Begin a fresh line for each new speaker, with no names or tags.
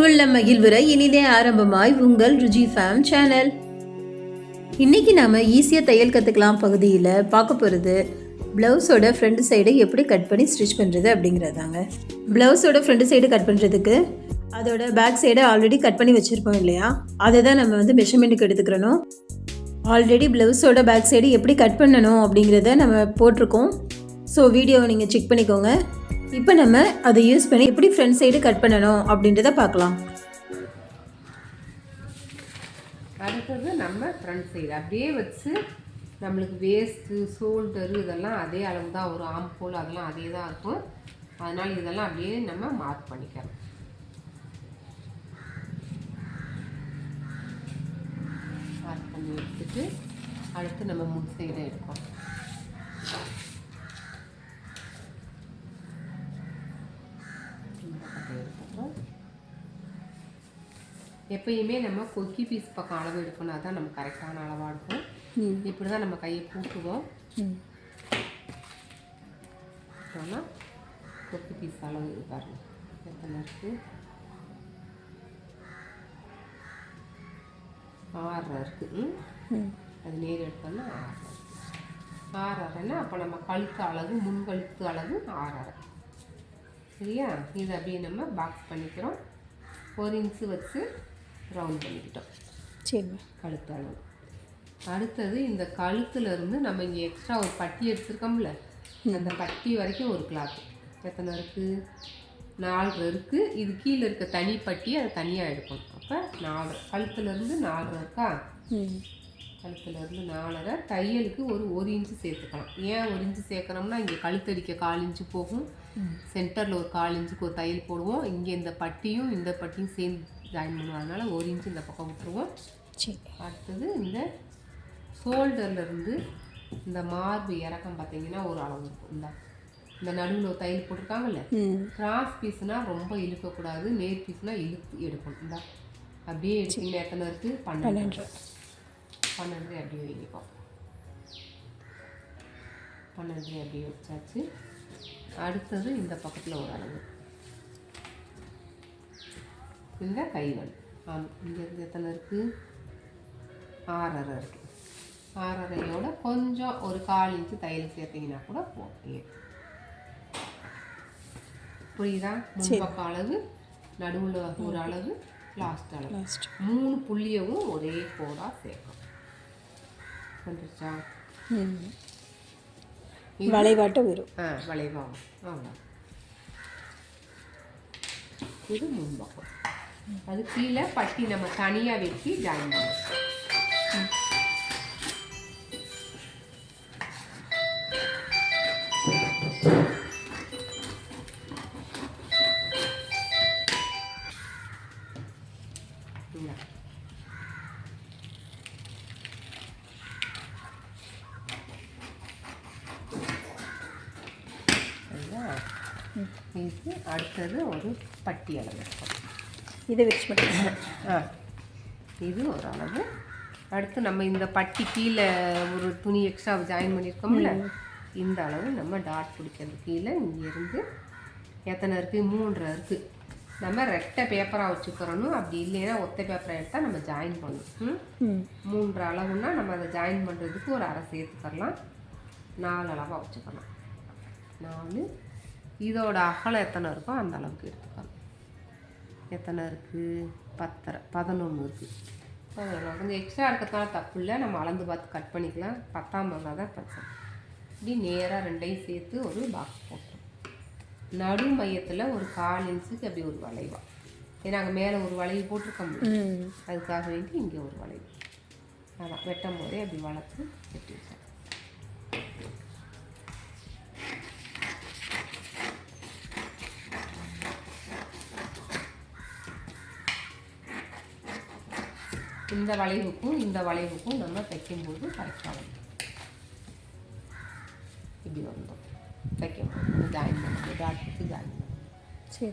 உள்ள மகிழ்வுற இனிதே ஆரம்பமாய் உங்கள் ருஜி ஃபேம் சேனல் இன்னைக்கு நாம ஈஸியாக தையல் கற்றுக்கலாம் பகுதியில் பார்க்க போகிறது ப்ளவுஸோட ஃப்ரண்ட் சைடு எப்படி கட் பண்ணி ஸ்டிச் பண்ணுறது அப்படிங்கிறதாங்க. ப்ளவுஸோட ஃப்ரண்ட் சைடு கட் பண்ணுறதுக்கு அதோட பேக் சைடை ஆல்ரெடி கட் பண்ணி வச்சுருப்போம் இல்லையா? அதை தான் நம்ம வந்து மெஷர்மெண்ட்டுக்கு எடுத்துக்கிறணும். ஆல்ரெடி ப்ளவுஸோட பேக் சைடு எப்படி கட் பண்ணணும் அப்படிங்கிறத நம்ம போட்டிருக்கோம். ஸோ வீடியோவை நீங்கள் செக் பண்ணிக்கோங்க. இப்போ நம்ம அதை யூஸ் பண்ணி எப்படி ஃப்ரண்ட் சைடு கட் பண்ணணும் அப்படின்றத பார்க்கலாம்.
அடுத்தது நம்ம ஃப்ரண்ட் சைடு அப்படியே வச்சு நம்மளுக்கு வேஸ்ட்டு ஷோல்டரு இதெல்லாம் அதே அளவு தான் வரும் ஆம்போல் அதெல்லாம் அதே தான் இருக்கும். அதனால் இதெல்லாம் அப்படியே நம்ம மார்க் பண்ணிக்கலாம். மார்க் பண்ணி எடுத்துட்டு அடுத்து நம்ம முன் சைடை எடுப்போம் இந்த பக்கம் எடுத்துக்கிறோம் எப்பயுமே நம்ம கொக்கி பீஸ் பக்கம் அளவு எடுக்கணும். அதான் நம்ம கரெக்டான அளவாக இருக்கும் இப்படி தான் நம்ம கையை பூட்டுவோம். ஆனால் கொக்கி பீஸ் அளவு பாருங்க. எத்தனை இருக்கு? ஆறரை இருக்கு. ம்? அது நேர் எடுத்தோம்னா ஆறரை ஆறரைன்னா அப்போ நம்ம கழுத்து அளவு முன் கழுத்து அளவு ஆறரை. சரியா? இதை அப்படியே நம்ம பாக்ஸ் பண்ணிக்கிறோம். ஒரு இன்ச்சு வச்சு ரவுண்ட் பண்ணிக்கிட்டோம்.
சரி.
கழுத்து அளவு. அடுத்தது இந்த கழுத்துல இருந்து நம்ம இங்கே எக்ஸ்ட்ரா ஒரு பட்டி எடுத்துருக்கோம்ல அந்த பட்டி வரைக்கும் ஒரு கிளாத் எத்தனை இருக்குது நாலு இருக்குது இது கீழே இருக்க தனி பட்டி அதை தனியாக எடுக்கணும் அப்போ நாலு கழுத்துலேருந்து நாலரை இருக்கா? கழுத்துலேருந்து நாலரை. தையலுக்கு ஒரு ஒரு இன்ச்சு சேர்த்துக்கலாம். ஏன் ஒரு இன்ச்சு சேர்க்கணும்னா இங்கே கழுத்தடிக்க கால் இன்ச்சு போகும். சென்டரில் ஒரு கால் இன்ச்சுக்கு ஒரு தையல் போடுவோம். இங்கே இந்த பட்டியும் இந்த பட்டியும் சேர்ந்து ஜாயின் பண்ணுவோம் அதனால ஒரு இன்ச்சு இந்த பக்கம் விட்டுருவோம்.
சரி.
அடுத்தது இந்த ஷோல்டர்ல இருந்து இந்த மார்பு இறக்கம் பார்த்தீங்கன்னா ஒரு அளவு இருக்கும். இந்த இந்த நடுவில் தையல் போட்டிருக்காங்கல்ல? கிராஸ் பீஸ்னால் ரொம்ப இழுக்கக்கூடாது. நேர் பீஸ்னால் இழுத்து எடுக்கணும். இந்த அப்படியே எடுத்தீங்கன்னா எத்தனை இருக்குது பன்னெண்டு. பன்னெண்டு. அப்படியே வைப்போம் பன்னெண்டு அப்படியே வச்சாச்சு. அடுத்தது இந்த பக்கத்தில் ஒரு அளவு. இந்த கைவல் ஆமாம் இங்கேருந்து எத்தனை இருக்குது ஆறரை இருக்குது ஆறரையோட கொஞ்சம் ஒரு கால் இன்ச்சு தையல் சேர்த்தீங்கன்னா கூட போதும் புரியுதா? முன்பக்க அளவு நடுவில் ஒரு அளவு லாஸ்ட் அளவு. மூணு புள்ளியவும் ஒரே கோடாக சேர்க்கும். வந்துருச்சா?
வளைவாட்டம் வரும்
ஆ வளைவாகும். அவ்வளோ இது முன்பக்கம். அது கீழே பட்டி நம்ம தனியாக வெட்டி ஜாயின் பண்ணலாம். அடுத்தது ஒரு பட்டி அளவு
இதை வச்சு மட்டும்.
ஆ. இது ஒரு அளவு அடுத்து நம்ம இந்த பட்டி கீழே ஒரு துணி எக்ஸ்ட்ரா ஜாயின் பண்ணியிருக்கோம்ல இந்த அளவு நம்ம டாட் பிடிக்கிறது. கீழே இங்கேருந்து எத்தனை இருக்குது மூன்றரை இருக்குது நம்ம ரெட்டை பேப்பராக வச்சுக்கிறணும். அப்படி இல்லைன்னா ஒத்தை பேப்பரை எடுத்தால் நம்ம ஜாயின் பண்ணணும். ம்? மூன்று அளவுன்னா நம்ம அதை ஜாயின் பண்ணுறதுக்கு ஒரு அரை சேர்த்துக்கலாம். நாலு அளவாக வச்சுக்கலாம். நாலு. இதோட அகலம் எத்தனை இருக்கோ அந்த அளவுக்கு எடுத்துக்கலாம். எத்தனை இருக்குது பத்தரை பதினொன்று இருக்குது பதினொன்று கொஞ்சம் எக்ஸ்ட்ரா இருக்கிறதுனால தப்பு இல்லை நம்ம அளந்து பார்த்து கட் பண்ணிக்கலாம். பத்தாம் இருந்தால் தான் பிரச்சனை இப்படி நேராக ரெண்டையும் சேர்த்து ஒரு பாக்ஸ் போட்டுரும். நடு மையத்தில் ஒரு கால் இன்ச்சுக்கு அப்படி ஒரு வளைவா. ஏன்னா அங்கே மேலே ஒரு வளைவு போட்டிருக்கோம் அதுக்காக வேண்டி இங்கே ஒரு வளைவு. அதான் வெட்டும் போதே அப்படி வளர்த்து வெட்டி வச்சேன் இந்த வளைவுக்கும் இந்த வளைவுக்கும் நம்ம தைக்கும்போது கரெக்டாக வரும். இப்படி வந்தோம். தைக்கும் ஜாயின் பண்ணுவோம் டாட் ஜாயின் பண்ணுவோம்
சரி.